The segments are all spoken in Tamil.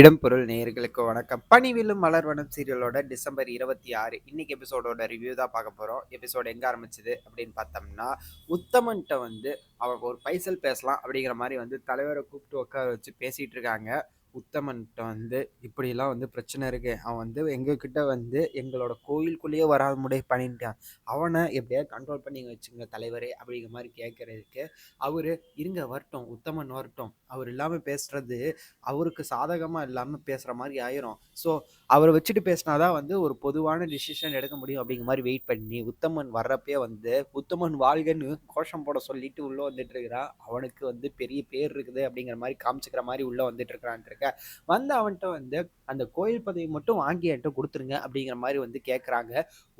இடம்பொருள் நேயர்களுக்கு வணக்கம். பணிவிலும் மலர்வனம் சீரியலோட டிசம்பர் இருபத்தி ஆறு. இன்னைக்கு எபிசோடோட ரிவ்யூ தான் பார்க்க போகிறோம் எபிசோடு எங்கே ஆரம்பிச்சது அப்படின்னு பார்த்தோம்னா உத்தமன்ட்ட வந்து அவங்க ஒரு பைசல் பேசலாம் அப்படிங்கிற மாதிரி வந்து தலைவரை கூப்பிட்டு உட்கார வச்சு பேசிகிட்டு இருக்காங்க. உத்தமன்கிட்ட வந்து இப்படிலாம் வந்து பிரச்சனை இருக்குது அவன் வந்து எங்ககிட்ட வந்து எங்களோட கோயிலுக்குள்ளேயே வராத முடி பண்ணிட்டான். அவனை எப்படியா கண்ட்ரோல் பண்ணி வச்சுங்க தலைவரே அப்படிங்கிற மாதிரி கேட்குறதுக்கு அவர் இருங்க வரட்டும். உத்தமன் வரட்டும். அவர் இல்லாமல் பேசுறது அவருக்கு சாதகமாக இல்லாமல் பேசுகிற மாதிரி ஆயிரும். ஸோ அவரை வச்சுட்டு பேசினாதான் வந்து ஒரு பொதுவான டிசிஷன் எடுக்க முடியும் அப்படிங்கிற மாதிரி வெயிட் பண்ணி உத்தமன் வர்றப்பே வந்து உத்தமன் வாழ்கன்னு கோஷம் போட சொல்லிட்டு உள்ளே வந்துட்டு இருக்கிறான். அவனுக்கு வந்து பெரிய பேர் இருக்குது அப்படிங்கிற மாதிரி காமிச்சிக்கிற மாதிரி உள்ளே வந்துட்டு இருக்கிறான் இருக்க வந்து அவன்கிட்ட வந்து அந்த கோயில் பதவி மட்டும் வாங்கி என்கிட்ட கொடுத்துருங்க அப்படிங்கிற மாதிரி வந்து கேட்குறாங்க.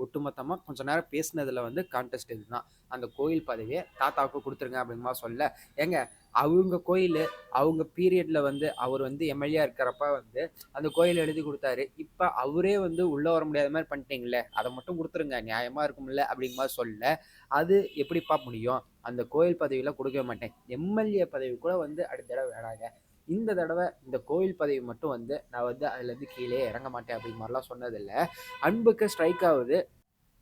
ஒட்டுமொத்தமாக கொஞ்ச நேரம் பேசினதில் வந்து கான்டெஸ்ட் இதுதான். அந்த கோயில் பதவியை தாத்தாவுக்கு கொடுத்துருங்க அப்படிங்கிற சொல்ல ஏங்க அவங்க கோயில் அவங்க பீரியடில் வந்து அவர் வந்து எம்எல்ஏ இருக்கிறப்ப வந்து அந்த கோயில் எழுதி கொடுத்தாரு. இப்போ அவரே வந்து உள்ளே வர முடியாத மாதிரி பண்ணிட்டீங்களே அதை மட்டும் கொடுத்துருங்க நியாயமாக இருக்கும்ல அப்படிங்கிற மாதிரி சொல்ல அது எப்படிப்பா முடியும்? அந்த கோயில் பதவியெல்லாம் கொடுக்கவே மாட்டேன். எம்எல்ஏ பதவி கூட வந்து அடுத்த தடவை வேணாங்க. இந்த தடவை இந்த கோயில் பதவி மட்டும் வந்து நான் வந்து அதுலேருந்து கீழே இறங்க மாட்டேன் அப்படிங்கிற மாதிரிலாம் சொன்னதில்லை. அன்புக்கு ஸ்ட்ரைக் ஆகுது.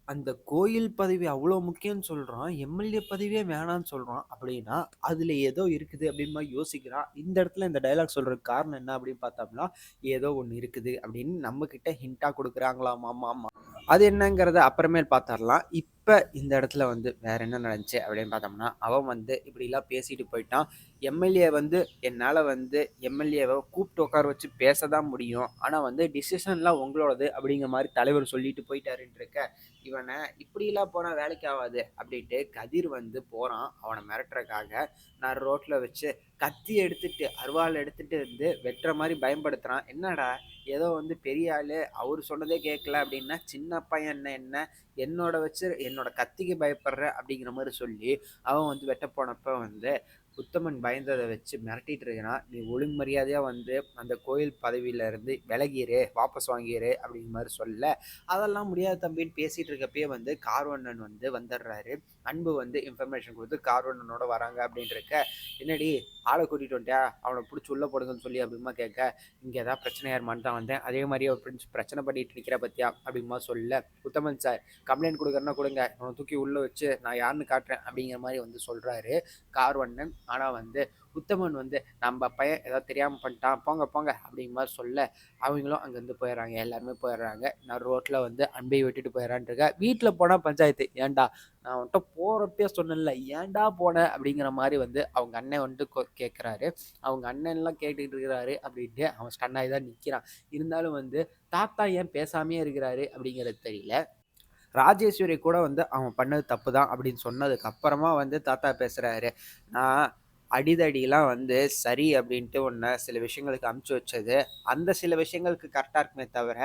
அந்த கோயில் பதவி அவ்வளோ முக்கியம்னு சொல்கிறான் எம்எல்ஏ பதவியே வேணான்னு சொல்கிறான் அப்படின்னா அதில் ஏதோ இருக்குது அப்படின்னு மாதிரி யோசிக்கிறான். இந்த இடத்துல இந்த டைலாக் சொல்கிறதுக்கு காரணம் என்ன அப்படின்னு பார்த்தோம்னா ஏதோ ஒன்று இருக்குது அப்படின்னு நம்மக்கிட்ட ஹிண்ட்டாக கொடுக்குறாங்களாம் ஆமாம் ஆமாம். அது என்னங்கிறத அப்புறமேல் பார்த்துடலாம். இப்போ இப்போ இந்த இடத்துல வந்து வேற என்ன நடந்துச்சு அப்படின்னு பார்த்தோம்னா அவன் வந்து இப்படிலாம் பேசிட்டு போயிட்டான். எம்எல்ஏ வந்து என்னால் வந்து எம்எல்ஏவை கூப்பிட்டு உட்கார வச்சு பேச தான் முடியும். ஆனால் வந்து டிசிஷன்லாம் உங்களோடது அப்படிங்கிற மாதிரி தலைவர் சொல்லிட்டு போயிட்டாருன்ட்ருக்க இவனை இப்படிலாம் போனால் வேலைக்கு ஆகாது அப்படின்ட்டு கதிர் வந்து போகிறான் அவனை மிரட்டுறக்காக நான் ரோட்டில் வச்சு கத்தி எடுத்துட்டு அருவாள் எடுத்துட்டு வந்து வெட்டுற மாதிரி பயன்படுத்துகிறான் என்னடா ஏதோ வந்து பெரிய ஆள் அவர் சொன்னதே கேட்கல அப்படின்னா சின்ன பையன் என்ன என்ன என்னோட வச்சு என்னோட கத்திக்கு பயப்படுற அப்படிங்கிற மாதிரி சொல்லி அவன் வந்து வெட்ட போனப்ப வந்து உத்தமன் பயந்ததை வச்சு மிரட்டிட்டு இருக்கிறான். நீ ஒழுங்கு மரியாதையாக வந்து அந்த கோயில் பதவியிலேருந்து விலகிரு வாபஸ் வாங்கிடு அப்படிங்கிற மாதிரி சொல்ல அதெல்லாம் முடியாத தம்பின்னு பேசிகிட்டு இருக்கப்பயே வந்து கார்வண்ணன் வந்து வந்துடுறாரு. அன்பு வந்து இன்ஃபர்மேஷன் கொடுத்து கார்வண்ணனோட வராங்க அப்படின்றக்க என்னடி? ஆளை கூட்டிகிட்டு வந்துட்டா அவனை பிடிச்சி உள்ளே போடுங்கன்னு சொல்லி அப்படிமா கேட்க. இங்கே ஏதாவது பிரச்சனை இருமான்னு தான் வந்தேன். அதே மாதிரி அவர் பிரின்ஸ் பிரச்சனை பண்ணிட்டு நிற்கிற பற்றியா அப்படிமா சொல்ல. உத்தமன் சார் கம்ப்ளைண்ட் கொடுக்குறேன்னா கொடுங்க. அவனை தூக்கி உள்ளே வச்சு நான் யாருன்னு காட்டுறேன் அப்படிங்கிற மாதிரி வந்து சொல்கிறாரு கார்வண்ணன் ஆனால் வந்து உத்தமன் வந்து நம்ம பையன் ஏதாவது தெரியாமல் பண்ணிட்டான். போங்க போங்க அப்படிங்கிற மாதிரி சொல்ல. அவங்களும் அங்கேருந்து போயிடுறாங்க. எல்லாருமே போயிடுறாங்க. நான் ரோட்டில் வந்து அன்பை விட்டுட்டு போயிடறான்ருக்க வீட்டில் போனால் பஞ்சாயத்து. ஏன்டா? நான் வந்துட்டு போகிறப்பே சொன்னேன்ல ஏன்டா போனேன் அப்படிங்கிற மாதிரி வந்து அவங்க அண்ணன் வந்துட்டு கேட்குறாரு அவங்க அண்ணன்லாம் கேட்டுக்கிட்டு இருக்கிறாரு அப்படின்ட்டு அவன் ஸ்டன்னாகி தான் நிற்கிறான் இருந்தாலும் வந்து தாத்தா ஏன் பேசாமையே இருக்கிறாரு? அப்படிங்கிறது தெரியல. ராஜேஸ்வரி கூட வந்து அவன் பண்ணது தப்பு தான் அப்படின்னு சொன்னதுக்கு அப்புறமா வந்து தாத்தா பேசுகிறாரு நான் அடிதடிலாம் வந்து சரி அப்படின்ட்டு ஒன்று சில விஷயங்களுக்கு அமுச்சு வச்சது. அந்த சில விஷயங்களுக்கு கரெக்டாக இருக்குமே தவிர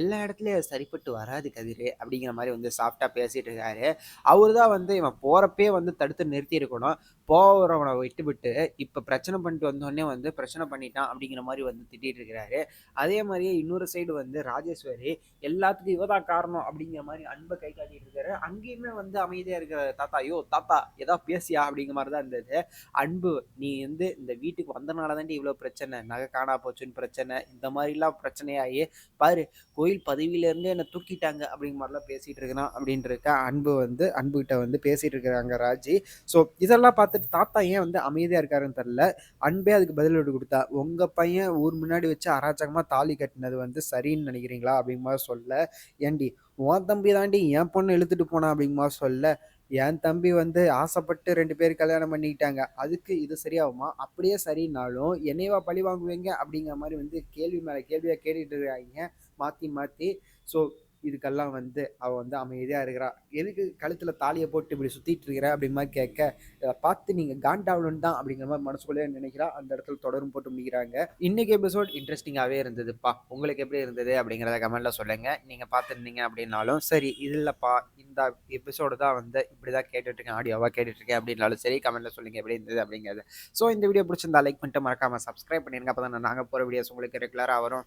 எல்லா இடத்துலையும் சரிப்பட்டு வராது கதிர் அப்படிங்கிற மாதிரி வந்து சாஃப்டாக பேசிகிட்டு இருக்காரு. அவர் தான் வந்து இவன் போகிறப்பே வந்து தடுத்து நிறுத்தி இருக்கணும் போகிறவனை விட்டு விட்டு இப்போ பிரச்சனை பண்ணிட்டு வந்தோடனே வந்து பிரச்சனை பண்ணிட்டான் அப்படிங்கிற மாதிரி வந்து திட்டிகிட்டு இருக்கிறாரு அதே மாதிரியே இன்னொரு சைடு வந்து ராஜேஸ்வரி எல்லாத்துக்கும் இவதான் காரணம் அப்படிங்கிற மாதிரி அன்பை கை காட்டிட்டு இருக்காரு. அங்கேயுமே வந்து அமைதியாக இருக்கிற தாத்தா ஐயோ தாத்தா ஏதோ பேசியா? அப்படிங்கிற மாதிரி தான் இருந்தது. அன்பு நீ வந்து இந்த வீட்டுக்கு வந்தனால தாண்டி இவ்வளோ பிரச்சனை நகை காணா போச்சுன்னு பிரச்சனை இந்த மாதிரிலாம் பிரச்சனையாகி பாரு கோயில் பதவியிலேருந்து என்னை தூக்கிட்டாங்க அப்படிங்கிற மாதிரிலாம் பேசிகிட்டு இருக்கிறான் அப்படின்ட்டு இருக்க அன்பு வந்து அன்புகிட்ட வந்து பேசிகிட்டு இருக்கிறாங்க ராஜி. ஸோ இதெல்லாம் பார்த்துட்டு தாத்தா ஏன் வந்து அமைதியாக இருக்காருன்னு தெரில அன்பே அதுக்கு பதில் விட்டு கொடுத்தா உங்கள் பையன் ஊர் முன்னாடி வச்சு அராஜகமாக தாலி கட்டினது வந்து சரின்னு நினைக்கிறீங்களா? அப்படிங்கிற மாதிரி சொல்ல ஏண்டி உன் தம்பி தாண்டி என் பொண்ணு இழுத்துட்டு போனா அப்படிங்கிற மாதிரி சொல்ல என் தம்பி வந்து ஆசைப்பட்டு ரெண்டு பேர் கல்யாணம் பண்ணிக்கிட்டாங்க. அதுக்கு இது சரியாகுமா? அப்படியே சரின்னாலும் என்னையவா பழி வாங்குவீங்க? அப்படிங்கிற மாதிரி வந்து கேள்வி மேலே கேள்வியாக கேட்டுட்டு இருக்காங்க. மாற்றி மாற்றி ஸோ இதுக்கெல்லாம் வந்து அவள் வந்து அமைதியாக இருக்கிறா. எதுக்கு கழுத்தில் தாலியை போட்டு இப்படி சுற்றிட்டு இருக்கிற அப்படிமா மாதிரி கேட்க இதை பார்த்து நீங்கள் காண்டாவணும் தான் அப்படிங்கிற மாதிரி மனசுக்குள்ளே நினைக்கிறா. அந்த இடத்துல தொடரும் போட்டு முடிக்கிறாங்க. இன்றைக்கி எபிசோட் இன்ட்ரெஸ்டிங்காகவே இருந்ததுப்பா. உங்களுக்கு எப்படி இருந்தது அப்படிங்கிறத கமெண்ட்டில் சொல்லுங்கள் நீங்கள் பார்த்துருந்தீங்க அப்படின்னாலும் சரி இது இல்லைப்பா. இந்த எபிசோடு தான் வந்து இப்படி தான் கேட்டுட்ருக்கேன் ஆடியோவாக கேட்டுட்ருக்கேன் அப்படின்னாலும் சரி கமெண்ட்டில் சொல்லுங்கள் எப்படி இருந்தது அப்படிங்கிறது. ஸோ இந்த வீடியோ பிடிச்சிருந்தா லைக் பண்ணிட்டு மறக்காமல் சப்ஸ்கிரைப் பண்ணிருங்க அப்போ தான் நாங்கள் போகிற வீடியோஸ் உங்களுக்கு ரெகுலராக வரும்.